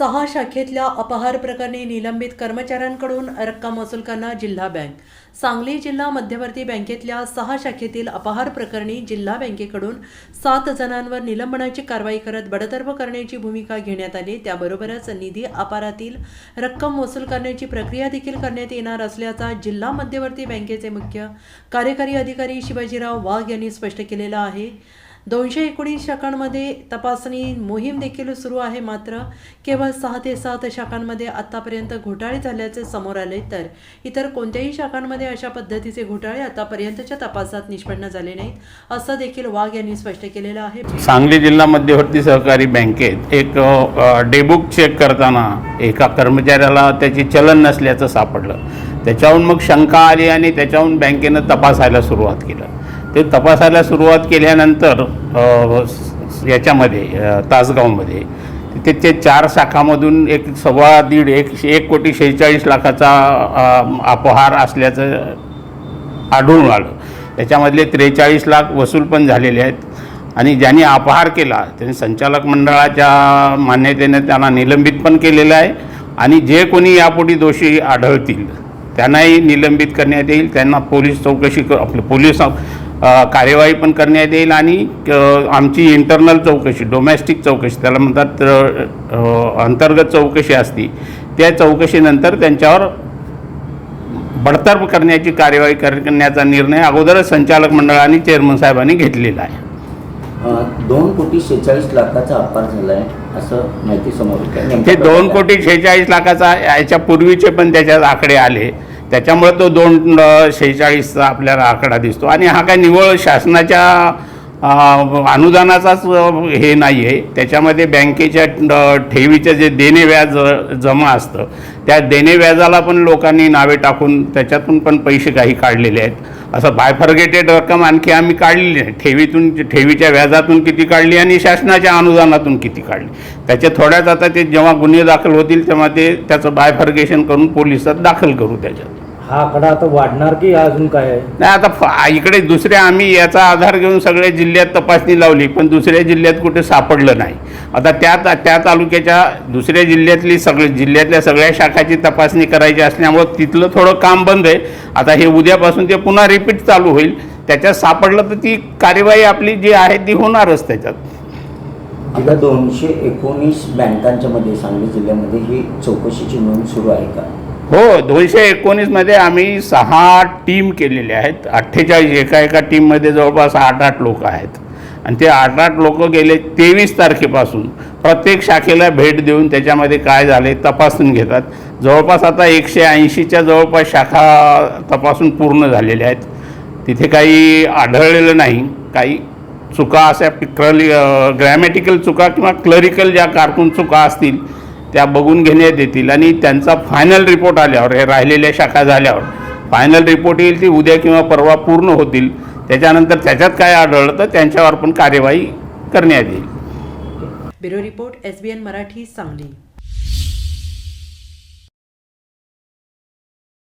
सहा शाखेतल्या अपहार प्रकरणी निलंबित कर्मचाऱ्यांकडून रक्कम वसूल करणार जिल्हा बँक. सांगली जिल्हा मध्यवर्ती बँकेतल्या सहा शाखेतील अपहार प्रकरणी जिल्हा बँकेकडून सात जणांवर निलंबनाची कारवाई करत बडतर्फ करण्याची भूमिका घेण्यात आली. त्याबरोबरच निधी अपारातील रक्कम वसूल करण्याची प्रक्रिया देखील करण्यात येणार असल्याचा जिल्हा मध्यवर्ती बँकेचे मुख्य कार्यकारी अधिकारी शिवाजीराव वाघ यांनी स्पष्ट केलेला आहे. दोनशे एकोणीस शाखांमध्ये तपासणी मोहीम देखील सुरू आहे मात्र केवळ सहा ते सात शाखांमध्ये आतापर्यंत घोटाळे झाल्याचे समोर आले तर इतर कोणत्याही शाखांमध्ये अशा पद्धतीचे घोटाळे आतापर्यंतच्या तपासात निष्पन्न झाले नाहीत असं देखील वाघ यांनी स्पष्ट केलेलं आहे. सांगली जिल्हा मध्यवर्ती सहकारी बँकेत एक डेबुक चेक करताना एका कर्मचाऱ्याला त्याची चलन नसल्याचं सापडलं. त्याच्याहून मग शंका आली आणि त्याच्याहून बँकेनं तपासायला सुरुवात केलं. ते तपासायला सुरुवात केल्यानंतर याच्यामध्ये तासगावमध्ये तिथे ते चार शाखामधून एक सव्वा दीड एक एक कोटी शेहेचाळीस लाखाचा अपहार असल्याचं आढळून आलं. त्याच्यामधले त्रेचाळीस लाख वसूल पण झालेले आहेत. आणि ज्यांनी अपहार केला त्यांनी संचालक मंडळाच्या मान्यतेने त्यांना निलंबित पण केलेलं आहे. आणि जे कोणी यापुढे दोषी आढळतील त्यांनाही निलंबित करण्यात येईल. त्यांना पोलीस चौकशी क आपलं पोलीस कार्यवाही पण करण्यात येईल आणि आमची इंटरनल चौकशी डोमेस्टिक चौकशी त्याला म्हणतात अंतर्गत चौकशी असती त्या चौकशीनंतर त्यांच्यावर बडतर्फ करण्याची कार्यवाही करण्याचा निर्णय अगोदरच संचालक मंडळ आणि चेअरमन साहेबांनी घेतलेला आहे. दोन कोटी शेहेचाळीस लाखाचा अपहार झाला आहे असं माहिती समोर ते दोन? कोटी शेहेचाळीस लाखाचा याच्या पूर्वीचे पण त्याच्यात आकडे आले. त्याच्यामुळे तो दोन शेहेचाळीसचा आपल्याला आकडा दिसतो. आणि हा काय निव्वळ शासनाच्या अनुदानाचाच हे नाही आहे त्याच्यामध्ये बँकेच्या ठेवीचं जे देणे व्याज जमा असतं त्या देणे व्याजाला पण लोकांनी नावे टाकून त्याच्यातून पण पैसे काही काढलेले आहेत. असं बायफर्गेटेड रक्कम आणखी आम्ही काढलेली नाही. ठेवीतून ठेवीच्या व्याजातून किती काढली आणि शासनाच्या अनुदानातून किती काढली. त्याच्या थोड्याच आता ते जेव्हा गुन्हे दाखल होतील तेव्हा ते त्याचं बायफर्गेशन करून पोलिसात दाखल करू त्याच्यात. हा आकडा आता वाढणार की अजून काय आहे? नाही आता फ- इकडे दुसऱ्या आम्ही याचा आधार घेऊन सगळ्या जिल्ह्यात तपासणी लावली पण दुसऱ्या जिल्ह्यात कुठे सापडलं नाही. आता त्या ता- त्या तालुक्याच्या दुसऱ्या जिल्ह्यातली सगळे जिल्ह्यातल्या सगळ्या शाखाची तपासणी करायची असल्यामुळं तिथलं थोडं काम बंद आहे. आता हे उद्यापासून ते पुन्हा रिपीट चालू होईल. त्याच्यात सापडलं तर ती कार्यवाही आपली जी आहे ती होणारच त्याच्यात. आता दोनशे एकोणीस बँकांच्या मध्ये सांगली जिल्ह्यामध्ये ही चौकशीची नोंद सुरू आहे का? हो दोनशे एकोणीसमध्ये आम्ही सहा टीम केलेल्या आहेत. अठ्ठेचाळीस एका एका टीममध्ये जवळपास आठ आठ लोक आहेत. आणि ते आठ आठ लोक गेले तेवीस तारखेपासून. प्रत्येक शाखेला भेट देऊन त्याच्यामध्ये काय झाले तपासून घेतात. जवळपास आता एकशे ऐंशीच्या जवळपास शाखा तपासून पूर्ण झालेल्या आहेत. तिथे काही आढळलेलं नाही. काही चुका अशा क्लरी ग्रॅमॅटिकल चुका किंवा क्लरिकल ज्या कारकून चुका असतील त्या बघून घेण्यात येतील आणि त्यांचा फायनल रिपोर्ट आल्यावर हे राहिलेल्या शाखा झाल्यावर फायनल रिपोर्ट येईल ती उद्या किंवा परवा पूर्ण होतील. त्याच्यानंतर त्याच्यात काय आढळलं तर त्यांच्यावर पण कार्यवाही करण्यात येईल. Bureau report SBN Marathi Sangli.